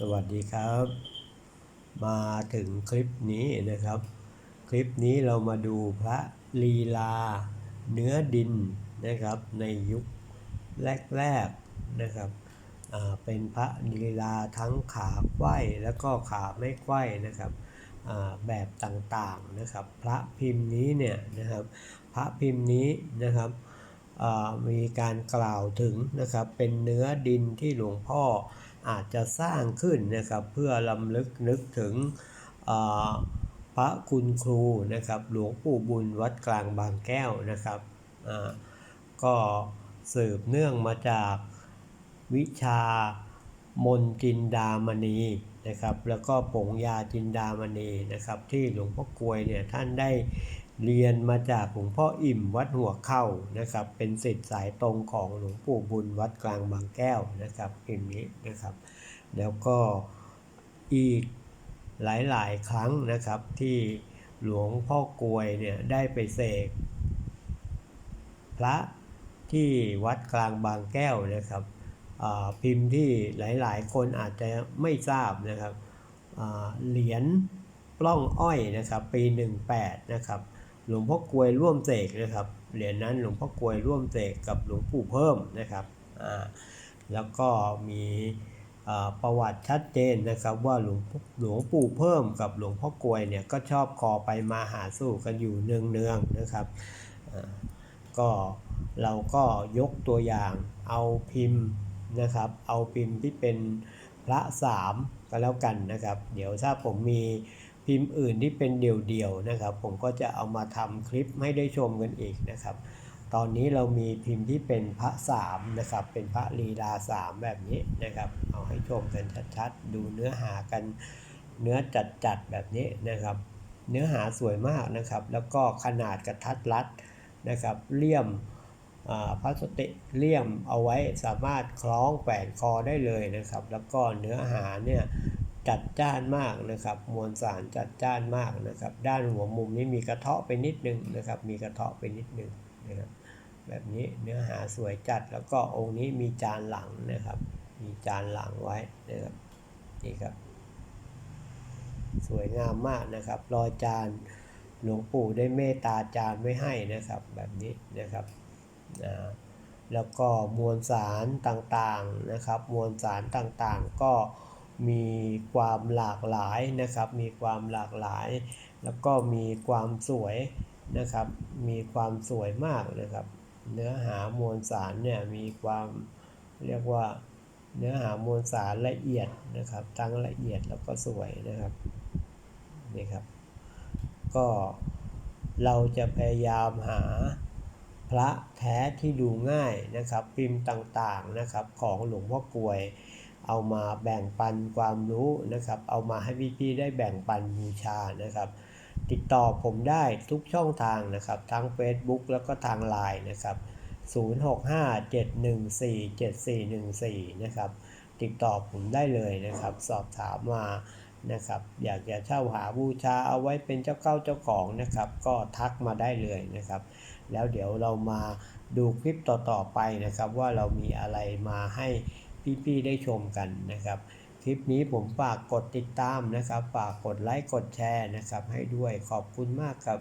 สวัสดีครับ มาถึงคลิปนี้นะครับ คลิปนี้เรามาดูพระลีลา เนื้อดินนะครับ ในยุคแรกๆนะครับเป็นพระลีลาทั้งขาไขว้แล้วก็ขาไม่ไขว้นะครับแบบต่างๆนะครับ พระพิมพ์นี้เนี่ยนะครับ พระพิมพ์นี้นะครับมีการกล่าวถึงนะครับเป็นเนื้อดินที่หลวงพ่อ อาจจะสร้างขึ้นนะครับเพื่อลำลึกนึกถึงพระคุณครูนะครับหลวงปู่บุญวัดกลางบางแก้วนะครับก็สืบเนื่องมาจากวิชามนจินดามณีนะครับแล้วก็ผงยาจินดามณีนะครับที่หลวงพ่อกลวยเนี่ยท่านได้ เรียนมาจากหลวงพ่ออิ่มวัดหัวเข้านะครับ เป็นศิษย์สายตรงของหลวงปู่บุญวัดกลางบางแก้วนะครับพิมพ์นี้นะครับ แล้วก็อีกหลายๆ ครั้งนะครับที่หลวงพ่อกลวยเนี่ยได้ไปเสกพระที่วัดกลางบางแก้วนะครับพิมพ์ที่หลายๆ คนอาจจะไม่ทราบนะครับเหรียญปล้องอ้อยนะครับปี 18นะครับ หลวงพ่อกวยร่วมเสกนะครับเหรียญนั้นหลวงพ่อกวยร่วมเสกกับหลวงปู่เพิ่มนะครับอ่าแล้วก็มีประวัติชัดเจนนะครับว่าหลวงหลวงปู่เพิ่มกับหลวงพ่อกวยเนี่ยก็ชอบคอไปมาหาสู่กันอยู่เนืองๆนะครับอ่าก็เราก็ยกตัวอย่างเอาพิมพ์นะครับ เอาพิมพ์ที่เป็นพระสามก็แล้วกันนะครับ เดี๋ยวถ้าผมมี พิมพ์อื่นที่เป็นเดี่ยวๆนะครับ ผมก็จะเอามาทำคลิปให้ได้ชมกันอีกนะครับ ตอนนี้เรามีพิมพ์ที่เป็นพระสามนะครับ เป็นพระลีลาสามแบบนี้นะครับ เอาให้ชมกันชัดๆ ดูเนื้อหากันเนื้อจัดๆแบบนี้นะครับ เนื้อหาสวยมากนะครับ แล้วก็ขนาดกระทัดรัดนะครับเลี่ยมพลาสติกเลี่ยมเอาไว้สามารถคล้องแขวนคอได้เลยนะครับ แล้วก็เนื้อหาเนี่ย จัดจ้านมากนะครับมวลสารจัดจ้านมากนะครับ ด้านหัวมุมนี้มีกระเทาะไปนิดนึงนะครับ มีกระเทาะไปนิดนึงนะครับแบบนี้เนื้อหาสวยจัดแล้วก็องค์นี้มีจานหลังนะครับ มีจานหลังไว้นะครับนี่ครับ สวยงามมากนะครับ รอยจานหลวงปู่ได้เมตตาจานไว้ให้นะครับ แบบนี้นะครับอ่าแล้วก็มวลสารต่างๆนะครับ มวลสารต่างๆ ก็ มีความหลากหลายนะครับ มีความหลากหลาย แล้วก็มีความสวยนะครับ มีความสวยมากนะครับ เนื้อหามวลสารเนี่ยมีความเรียกว่าเนื้อหามวลสารละเอียดนะครับ ทั้งละเอียดแล้วก็สวยนะครับนี่ครับ ก็เราจะพยายามหาพระแท้ที่ดูง่ายนะครับ พิมพ์ต่างๆนะครับ ของหลวงพ่อกลวย เอามาแบ่งปันความรู้นะครับ เอามาให้พี่ๆได้แบ่งปันบูชานะครับ ติดต่อผมได้ทุกช่องทางนะครับ ทั้ง Facebook แล้วก็ทาง Line นะครับ 0657147414 นะครับ ติดต่อผมได้เลยนะครับ สอบถามมานะครับ อยากจะเช่าหาบูชาเอาไว้เป็นเจ้าเก้าเจ้าของนะครับ ก็ทักมาได้เลยนะครับ แล้วเดี๋ยวเรามาดูคลิปต่อๆไปนะครับ ว่าเรามีอะไรมาให้ พี่ๆได้ชมกันนะครับ คลิปนี้ผมฝากกดติดตามนะครับ ฝากกดไลค์กดแชร์นะครับ ให้ด้วยขอบคุณมากครับ